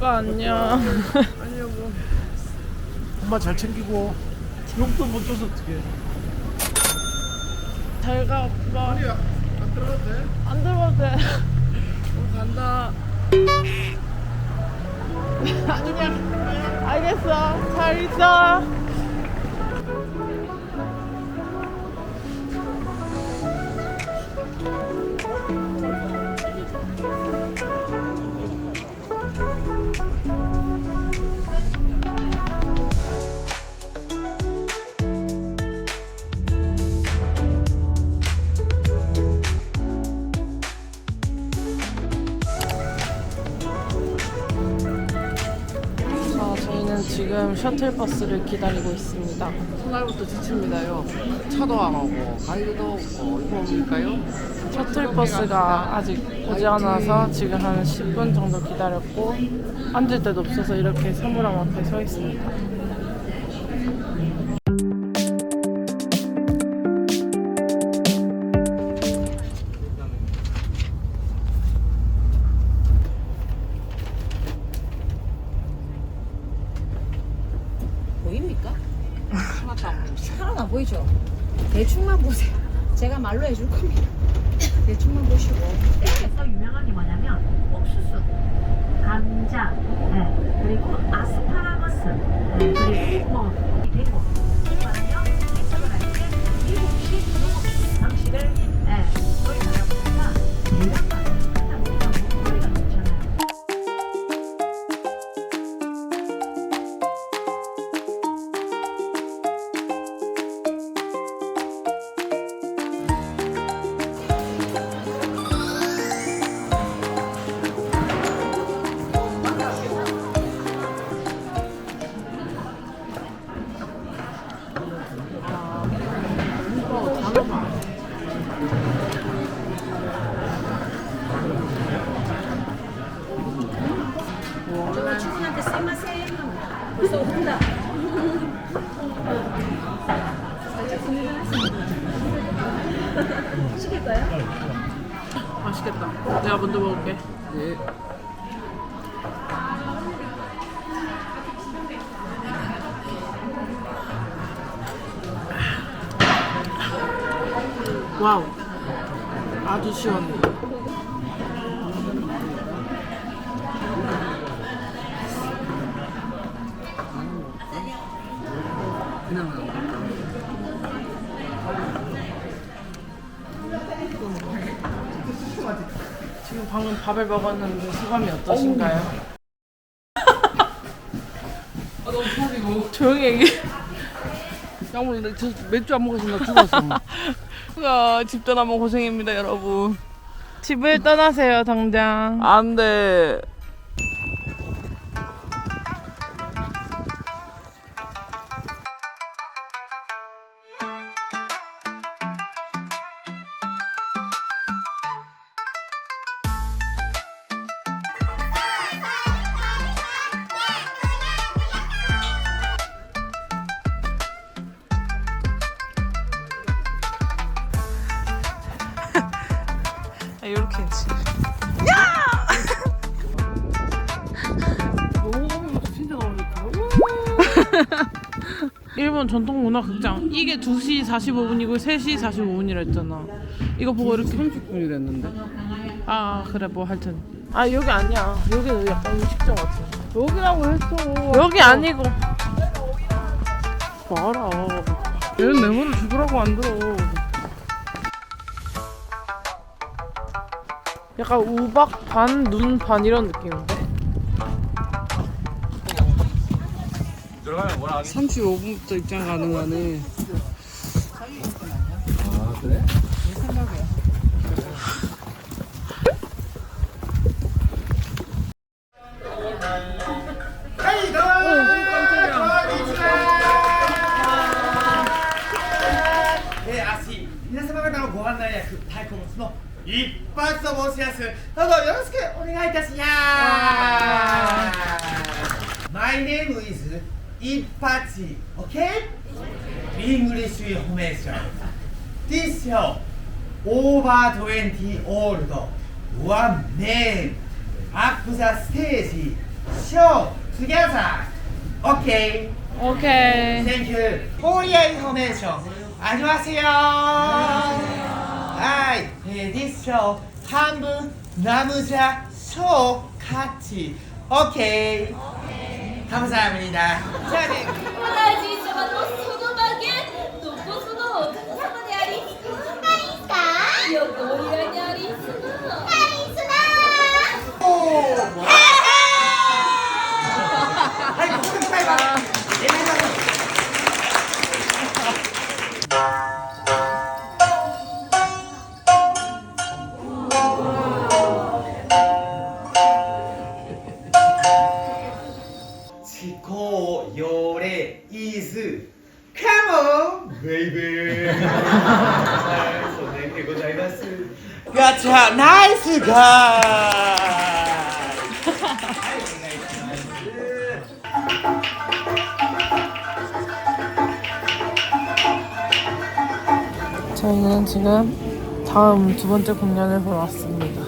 오빠 안녕. 아니요 엄마 잘 챙기고 용돈 못 줘서 어떡해 잘가 오빠. 아니야 안 들어가도 돼? 안 들어가도 돼. 어, 간다. 안녕. 알겠어. 잘 있어. 지금 셔틀버스를 기다리고 있습니다. 첫날부터 지칩니다요. 차도 안 오고 가이드도 없고 이거 뭡니까요? 셔틀버스가 아직 오지 않아서 지금 한 10분 정도 기다렸고 앉을 데도 없어서 이렇게 사물함 앞에 서 있습니다. 보입니까? 안 보이죠? 대충만 보세요. 제가 말로 해줄 겁니다. 대충만 보시고. 그래서 유명한 게 뭐냐면 옥수수, 감자, 네, 그리고 아스파라거스, 네, 그리고 뭐 되고 맛있겠다. 내가 먼저 먹을게. 예. 와우. 아주 시원해. 지금 방금 밥을 먹었는데 소감이 어떠신가요? 아 너무 터지고. 조용히 얘기해. 양물 내 맥주 안 먹어서 나 죽었어. 아, 집 떠나면 고생입니다, 여러분. 집을 떠나세요, 당장. 안 돼. 일본 전통 문화 극장. 이게 2시 45분이고 3시 45분이라 했잖아. 이거 보고 이렇게 30분이 됐는데. 아 그래 뭐 하여튼 아 여기 아니야 여기는 약간 음식점 같아 여기라고 했어. 여기 아니고 봐라 얘는 내 말을 죽으라고 안 들어 약간 우박 반 눈 반 이런 느낌인데? 35분부터 입장 가능하네. 예, Yes, yeah. My name is Ipachi. Okay? English information. This show over 20 old one name up the stage show together. Okay. Okay. Thank you. Korea information. 안녕하세요. Hi. This show 한국 남자 소 같이 오케이, 감사합니다 자, 네. 오, 뭐? 아이고, 빨리 와. 요래 이즈 컴온 베이비 잘 봤어. 가차, 나이스 가. 저희는 지금 다음 두 번째 공연을 보러 왔습니다.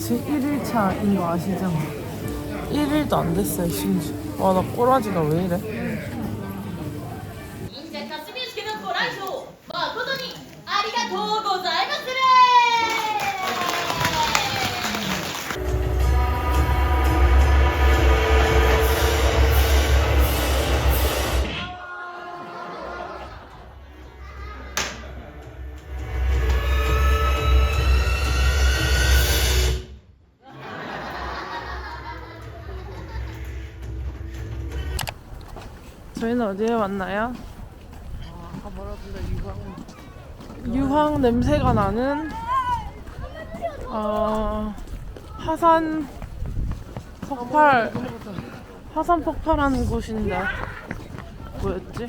제 1일차인 거 아시죠? 1일도 안 됐어요, 심지어. 와, 나 꼬라지가 왜 이래? 저희는 어디에 왔나요? 유황 냄새가 나는 어, 화산 폭발 화산 폭발하는 곳인데 뭐였지?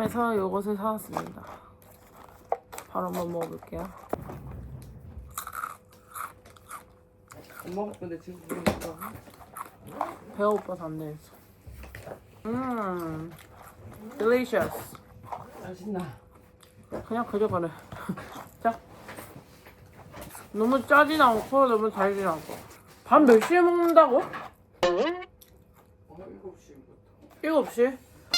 편의점에서 요것을 사왔습니다. 바로 한번 먹어볼게요. 먹을 건데 지금 모르겠다. 배가 고파서 안 되겠어. 음, delicious. 맛있나? 그냥 그래. 자. 너무 짜진 않고 너무 달진 않고. 밥몇 시에 먹는다고? 7시?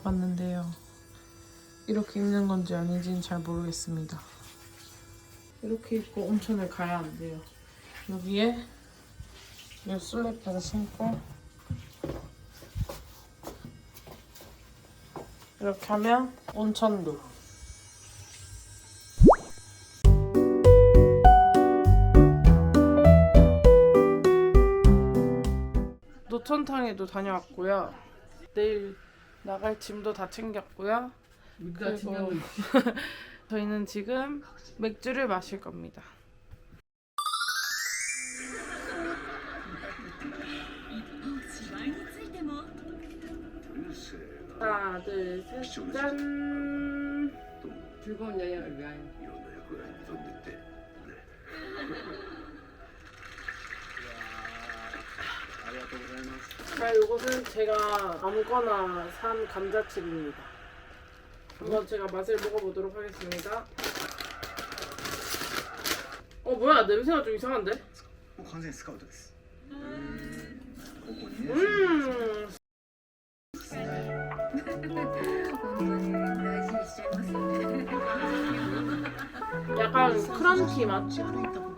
한번 입어봤는데요. 이렇게 입는 건지 아닌지는 잘 모르겠습니다. 이렇게 입고 온천을 가야 안 돼요. 여기에 이 슬리퍼를 신고 이렇게 하면 온천룩. 노천탕에도 다녀왔고요. 내일 나갈 짐도 다 챙겼고요. 그리고 저희는 지금 맥주를 마실 겁니다. 하나, 둘, 셋, 짠! 즐거운 여행을 위하여. 자, 요것은 제가 아무거나 산 감자칩입니다. 한번 제가 맛을 먹어보도록 하겠습니다. 어 뭐야 냄새가 좀 이상한데? もう完全にスカウトですここに 음 本当に大事にしちゃいますよね 약간 크런치 맛.